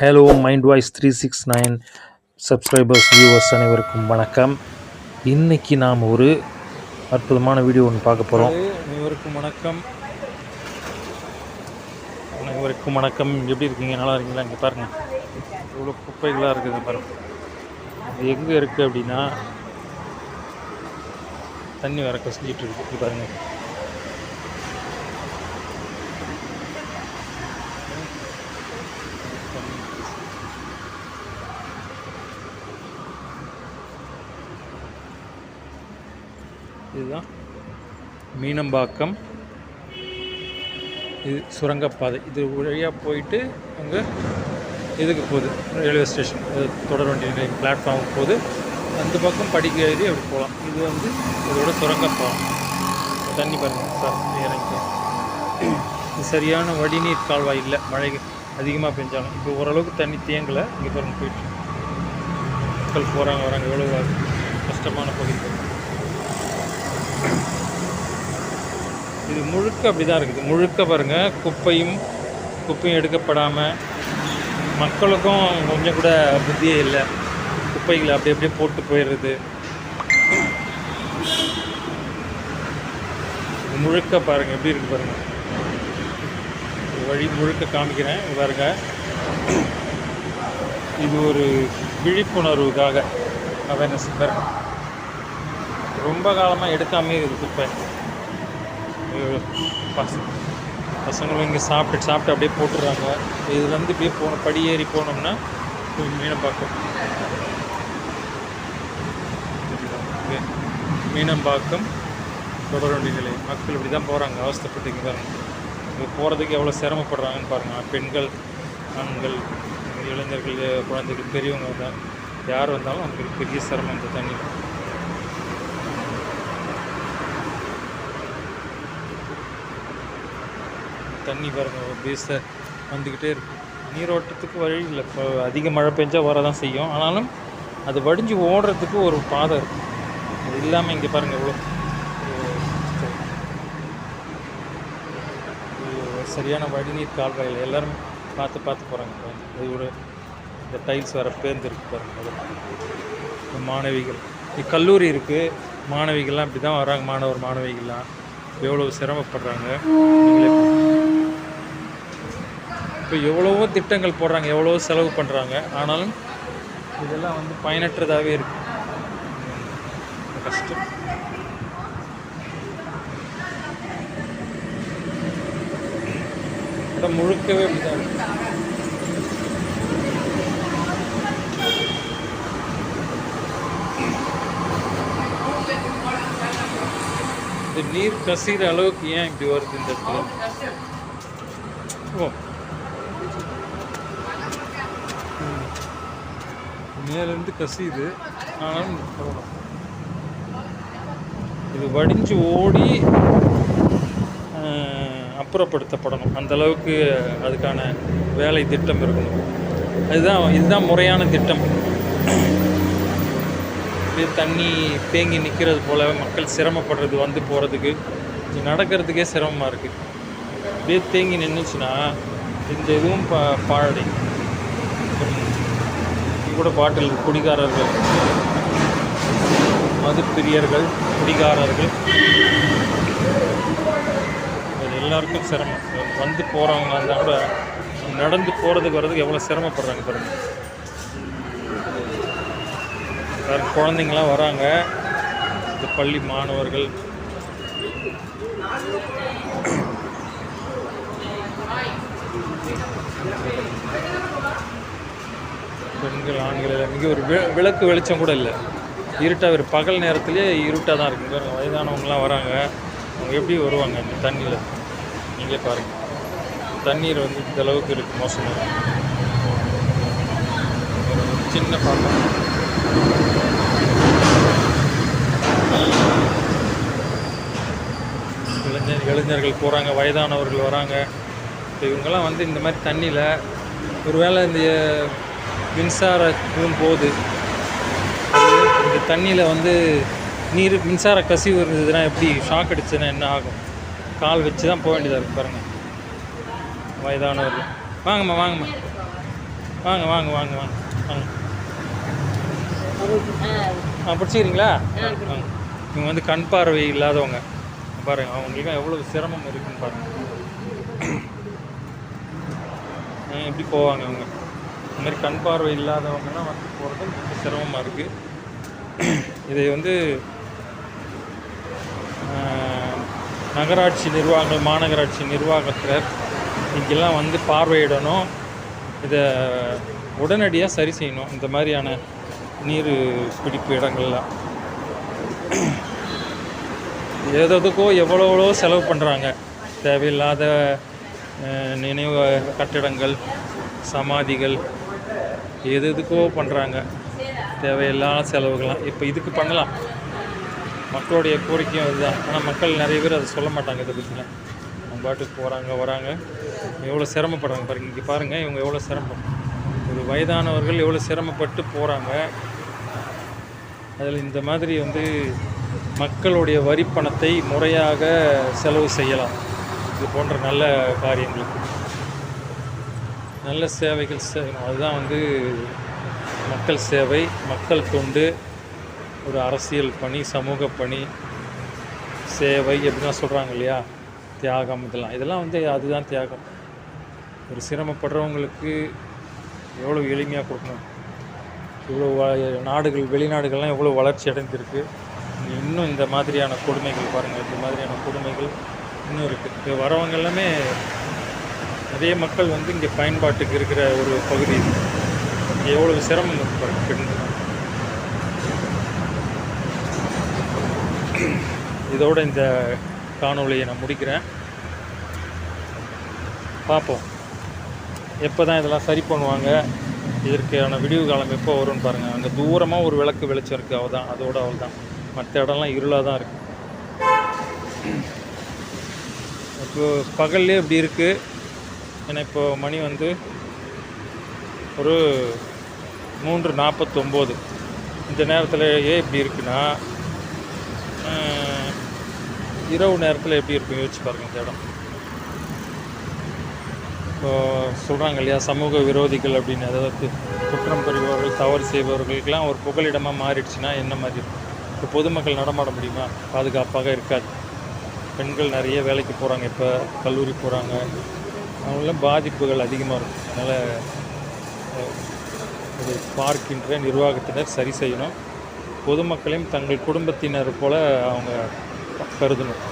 Hello mind voice three six nine subscribers viewers அனைவருக்கும் வணக்கம். இன்றைக்கி நாம் ஒரு அற்புதமான வீடியோ ஒன்று பார்க்க போகிறோம் அனைவருக்கும் வணக்கம். அனைவருக்கும் வணக்கம். எப்படி இருக்கீங்க? நல்லா இருக்கீங்களா? இங்கே பாருங்கள் இவ்வளோ குப்பைகளாக இருக்குது பாருங்கள் இது எங்கே இருக்குது அப்படின்னா தண்ணி வர கசிஞ்சிட்டு இருக்குது பாருங்கள் இதுதான். மீனம்பாக்கம். இது சுரங்கப்பாதை. இது வழியாக போயிட்டு அங்கே இதுக்கு போகுது. Railway station. தொடர் வண்டி நிலையம் பிளாட்ஃபார்முக்கு போகுது. அந்த பக்கம் படிக்க ஏறி அப்படி போகலாம். இது வந்து இதோட சுரங்கப்பாலம் தண்ணி பாருங்கள் சார் இறங்கி இது சரியான வடிநீர் கால்வாய் இல்லை. மழை அதிகமாக பெஞ்சாலும். இப்போ ஓரளவுக்கு தண்ணி தேங்கலை. இங்கே பாருங்க போயிட்டு மக்கள் போகிறாங்க வராங்க. எவ்வளோ கஷ்டமான பகுதி. இது முழுக்க அப்படி தான் இருக்குது. முழுக்க பாருங்கள் குப்பையும் குப்பையும் எடுக்கப்படாமல் மக்களுக்கும் கொஞ்சம் கூட புத்தியே இல்லை. குப்பைகளை அப்படி அப்படியே போட்டு போயிடுறது. முழுக்க பாருங்கள் எப்படி இருக்குது பாருங்கள் இது வழி முழுக்க காமிக்கிறேன். பாருங்க. இது ஒரு விழிப்புணர்வுக்காக. அவேர்னஸ் பாருங்க. ரொம்ப காலமாக எடுக்காமே இருக்குது குப்பை. பச பசங்களும் இங்கே சாப்பிட்டு சாப்பிட்டு அப்படியே போட்டுடுறாங்க. இதுலேருந்து இப்படியே போகணும் படி ஏறி போனோம்னா மீனம்பாக்கம் மீனம்பாக்கம் தொடர்வண்டி நிலையம் மக்கள் இப்படி தான் போகிறாங்க அவஸ்தைப்பட்டு இங்கே தான் இங்கே போகிறதுக்கு எவ்வளோ சிரமப்படுறாங்கன்னு பாருங்கள் பெண்கள் ஆண்கள் இளைஞர்கள் குழந்தைகள் பெரியவங்க தான். யார் வந்தாலும் அவங்களுக்கு பெரிய சிரமம் இந்த தண்ணியில். தண்ணி பாருங்க பேஸை வந்துக்கிட்டே இருக்குது நீரோட்டத்துக்கு வழி இல்லை. இப்போ அதிக மழை பெஞ்சால் வர தான் செய்யும். ஆனாலும் அது வடிஞ்சு ஓடுறதுக்கு ஒரு பாதை இருக்கு. அது இல்லாமல் இங்கே பாருங்கள் எவ்வளோ சரியான வடிநீர் கால்வாயில் எல்லோரும் பார்த்து பார்த்து போகிறாங்க அது ஒரு இந்த டைல்ஸ் வர பேர்ந்துருக்கு பாருங்க மாணவிகள். இங்க கல்லூரி இருக்குது மாணவிகள்லாம் இப்படி தான் வராங்க. மாணவர் மாணவிகள்லாம். எவ்வளோ சிரமப்படுறாங்க? நீங்களே இப்போ எவ்வளவோ திட்டங்கள் போடுறாங்க எவ்வளவோ செலவு பண்ணுறாங்க ஆனாலும் இதெல்லாம் வந்து பயனற்றதாகவே இருக்கு. கஷ்டம். இடம் முழுக்கவே அப்படிதான் இருக்கு. நீர் கசிகிற அளவுக்கு ஏன் இப்படி வருது இந்த இடத்துல? ஓ. மேலேருந்து கசியுது. ஆனாலும் இது வடிஞ்சு ஓடி அப்புறப்படுத்தப்படணும். அந்த அளவுக்கு அதுக்கான வேலை திட்டம் இருக்கணும். அதுதான் இதுதான் முறையான திட்டம். அப்படியே தண்ணி தேங்கி நிற்கிறது போல் மக்கள் சிரமப்படுறது வந்து போகிறதுக்கு நடக்கிறதுக்கே சிரமமாக இருக்குது அப்படியே தேங்கி நின்றுச்சுன்னா இந்த இதுவும் பா பாழடை. இது கூட பாட்டில் குடிகாரர்கள். மது பிரியர்கள் குடிகாரர்கள். இது எல்லாருக்கும் சிரமம். வந்து போகிறவங்க இருந்தால் கூட நடந்து போகிறதுக்கு வர்றதுக்கு எவ்வளோ சிரமப்படுறாங்க பாருங்கள் பாருங்க, குழந்தைங்களாம் வராங்க. இந்த பள்ளி மாணவர்கள். பெண்கள் ஆண்கள் எல்லாம் இங்கே ஒரு விளக்கு வெளிச்சம் கூட இல்லை. இருட்டாக ஒரு பகல் நேரத்துலேயே இருட்டாக தான் இருக்குங்க வயதானவங்களாம் வராங்க. அவங்க எப்படி வருவாங்க? இந்த தண்ணியில். நீங்களே பாருங்கள் தண்ணீர் வந்து இந்த அளவுக்கு இருக்குது மோசமாக ஒரு சின்ன பாப்பா இளைஞர் இளைஞர்கள் போகிறாங்க வயதானவர்கள் வராங்க. இப்போ இவங்கெல்லாம் வந்து இந்த மாதிரி தண்ணியில் ஒருவேளை இந்த மின்சார இதுவும் போகுது. இந்த தண்ணியில் வந்து நீர் மின்சார கசிவு இருந்ததுன்னா எப்படி ஷாக் அடிச்சுன்னா என்ன ஆகும்? கால் வச்சு தான் போக வேண்டியதாக இருக்குது பாருங்கள் வயதானவர்கள். வாங்கம்மா வாங்கம்மா. வாங்க வாங்க வாங்க வாங்க வாங்க. ஆ. பிடிச்சிக்கிறீங்களா? இவங்க வந்து கண் பார்வை இல்லாதவங்க. பாருங்க அவங்களுக்கு எவ்வளோ சிரமம் இருக்குன்னு பாருங்க. ஆ, எப்படி போவாங்க அவங்க? இந்த மாதிரி கண் பார்வை இல்லாதவங்கலாம் வந்து போகிறது ரொம்ப சிரமமாக இருக்குது இதை வந்து நகராட்சி நிர்வாகங்கள் மாநகராட்சி நிர்வாகத்தினர் இங்கெல்லாம் வந்து பார்வையிடணும். இதை உடனடியாக சரி செய்யணும். இந்த மாதிரியான நீர் பிடிப்பு இடங்கள்லாம். எதுக்கோ எவ்வளோ எவ்வளோ செலவு பண்ணுறாங்க தேவையில்லாத நினைவு கட்டிடங்கள் சமாதிகள் எது எதுக்கோ பண்ணுறாங்க தேவையில்லாத செலவுகள்லாம். இப்போ இதுக்கு பண்ணலாம். மக்களுடைய கோரிக்கையும் அதுதான். ஆனால் மக்கள் நிறைய பேர் அதை சொல்ல மாட்டாங்க இதை பற்றிலாம் அவங்க பாட்டுக்கு போகிறாங்க வராங்க. எவ்வளோ சிரமப்படுறாங்க பாருங்க. இங்கே பாருங்கள் இவங்க எவ்வளோ சிரமம். வயதானவர்கள் எவ்வளோ சிரமப்பட்டு போகிறாங்க அதில் இந்த மாதிரி வந்து மக்களுடைய வரி பணத்தை முறையாக செலவு செய்யலாம். இது போன்ற நல்ல காரியங்களுக்கு நல்ல சேவைகள் செய்யணும் அதுதான் வந்து மக்கள் சேவை மக்கள் தொண்டு ஒரு அரசியல் பணி சமூக பணி சேவை எப்படிலாம் சொல்கிறாங்க இல்லையா? தியாகம் இதெல்லாம் இதெல்லாம் வந்து அதுதான் தியாகம். ஒரு சிரமப்படுறவங்களுக்கு எவ்வளோ எளிமையாக கொடுக்கணும். இவ்வளோ வ- நாடுகள் வெளிநாடுகள்லாம் எவ்வளோ வளர்ச்சி அடைந்திருக்கு. இன்னும் இந்த மாதிரியான கொடுமைகள் பாருங்கள் இந்த மாதிரியான கொடுமைகள் இன்னும் இருக்குது இங்கே வரவங்க எல்லாமே நிறைய மக்கள் வந்து இங்கே பயன்பாட்டுக்கு இருக்கிற ஒரு பகுதி இங்கே எவ்வளோ சிரமம் இருக்கு பெண்கள். இதோட இந்த காணொலியை நான் முடிக்கிறேன். பார்ப்போம். எப்போ தான் இதெல்லாம் சரி பண்ணுவாங்க இதற்கான விடிவு காலம் எப்போ வரும்னு பாருங்கள் அங்கே தூரமாக ஒரு விளக்கு வெளிச்சம் இருக்குது அவள் தான் அதோட அவள் தான் மற்ற இடம்லாம் இருளாக தான் இருக்குது இப்போ பகல்லே இப்படி இருக்குது ஏன்னா இப்போது மணி வந்து ஒரு மூன்று நாற்பத்தொம்போது. இந்த நேரத்தில் ஏன் இப்படி இருக்குன்னா இரவு நேரத்தில் எப்படி இருக்கும் யோசிச்சு பாருங்கள் இந்த இடம். இப்போ சொல்கிறாங்க இல்லையா சமூக விரோதிகள் அப்படின்னு. அதாவது குற்றம் புரிபவர்கள் தவறு செய்பவர்களுக்கெல்லாம் ஒரு புகலிடமாக மாறிடுச்சுன்னா என்ன மாதிரி இப்போ பொதுமக்கள் நடமாட முடியுமா? பாதுகாப்பாக இருக்காது. பெண்கள் நிறைய வேலைக்கு போகிறாங்க இப்போ கல்லூரி போகிறாங்க அவங்களாம் பாதிப்புகள் அதிகமாக இருக்கும். அதனால் இது பார்க்கின்ற நிர்வாகத்தினர் சரி செய்யணும். பொதுமக்களையும் தங்கள் குடும்பத்தினர் போல் அவங்க கருதணும்.